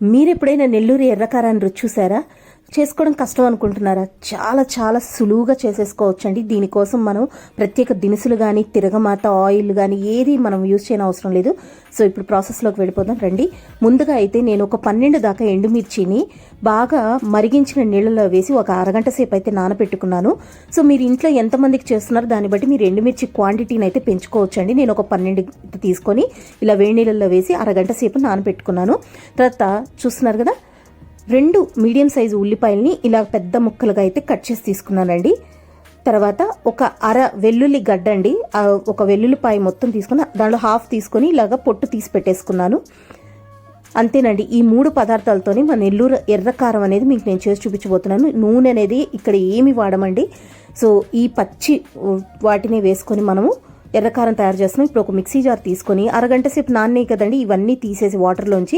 మీరు ఎప్పుడైనా నెల్లూరు ఎర్రకారాన్ని రుచి చూసారా? చేసుకోవడం కష్టం అనుకుంటున్నారా? చాలా చాలా సులువుగా చేసేసుకోవచ్చండి. దీనికోసం మనం ప్రత్యేక దినుసులు కానీ తిరగమాత ఆయిల్ కానీ ఏది మనం యూజ్ చేయని అవసరం లేదు. సో ఇప్పుడు ప్రాసెస్లోకి వెళ్ళిపోదాం. రండి. ముందుగా అయితే నేను ఒక పన్నెండు దాకా ఎండుమిర్చిని బాగా మరిగించిన నీళ్ళలో వేసి ఒక అరగంట సేపు అయితే నానబెట్టుకున్నాను. సో మీరు ఇంట్లో ఎంతమందికి చేస్తున్నారో? దాన్ని బట్టి మీరు ఎండుమిర్చి క్వాంటిటీని అయితే పెంచుకోవచ్చండి. నేను ఒక పన్నెండు తీసుకొని ఇలా వేడి నీళ్ళల్లో వేసి అరగంట సేపు నానబెట్టుకున్నాను. తర్వాత చూస్తున్నారు కదా రెండు మీడియం సైజు ఉల్లిపాయల్ని ఇలా పెద్ద ముక్కలుగా అయితే కట్ చేసి తీసుకున్నానండి. తర్వాత ఒక అర వెల్లుల్లి గడ్డ అండి. ఒక వెల్లుల్లిపాయ మొత్తం తీసుకుని దాంట్లో హాఫ్ తీసుకొని ఇలాగ పొట్టు తీసి పెట్టేసుకున్నాను. అంతేనండి ఈ మూడు పదార్థాలతోనే మన నెల్లూరు ఎర్రకారం అనేది మీకు నేను చేసి చూపించబోతున్నాను. నూనె అనేది ఇక్కడ ఏమి వాడమండి. సో ఈ పచ్చి వాటిని వేసుకొని మనము ఎర్రకారం తయారు చేస్తున్నాం. ఇప్పుడు ఒక మిక్సీ జార్ తీసుకొని అరగంట సేపు నాన్నే కదండి ఇవన్నీ తీసేసి వాటర్లోంచి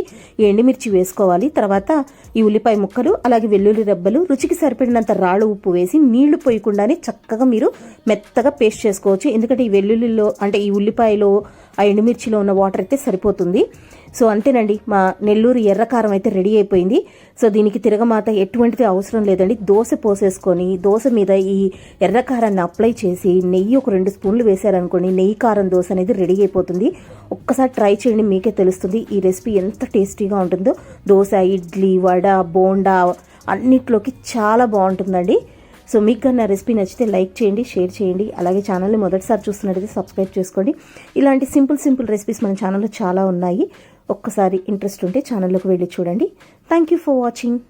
ఎండిమిర్చి ఎండుమిర్చి వేసుకోవాలి. తర్వాత ఈ ఉల్లిపాయ ముక్కలు అలాగే వెల్లుల్లి రెబ్బలు రుచికి సరిపడినంత రాళ్ళు ఉప్పు వేసి నీళ్ళు పోయకుండానే చక్కగా మీరు మెత్తగా పేస్ట్ చేసుకోవచ్చు. ఎందుకంటే ఈ వెల్లుల్లిలో అంటే ఈ ఉల్లిపాయలో ఆ ఎండుమిర్చిలో ఉన్న వాటర్ అయితే సరిపోతుంది. సో అంతేనండి మా నెల్లూరు ఎర్రకారం అయితే రెడీ అయిపోయింది. సో దీనికి తిరగమాత ఎటువంటిది అవసరం లేదండి. దోశ పోసేసుకొని దోశ మీద ఈ ఎర్రకారాన్ని అప్లై చేసి నెయ్యి ఒక రెండు స్పూన్లు వేశారనుకోండి నెయ్యి కారం దోశ అనేది రెడీ అయిపోతుంది. ఒక్కసారి ట్రై చేయండి మీకే తెలుస్తుంది ఈ రెసిపీ ఎంత టేస్టీగా ఉంటుందో. దోశ ఇడ్లీ వడ బోండా అన్నిట్లోకి చాలా బాగుంటుందండి. సో మీకు నా రెసిపీ నచ్చితే లైక్ చేయండి షేర్ చేయండి. అలాగే ఛానల్ని మొదటిసారి చూస్తున్నట్టయితే సబ్స్క్రైబ్ చేసుకోండి. ఇలాంటి సింపుల్ సింపుల్ రెసిపీస్ మన ఛానల్లో చాలా ఉన్నాయి. ఒక్కసారి ఇంట్రెస్ట్ ఉంటే ఛానల్లోకి వెళ్ళి చూడండి. Thank you for watching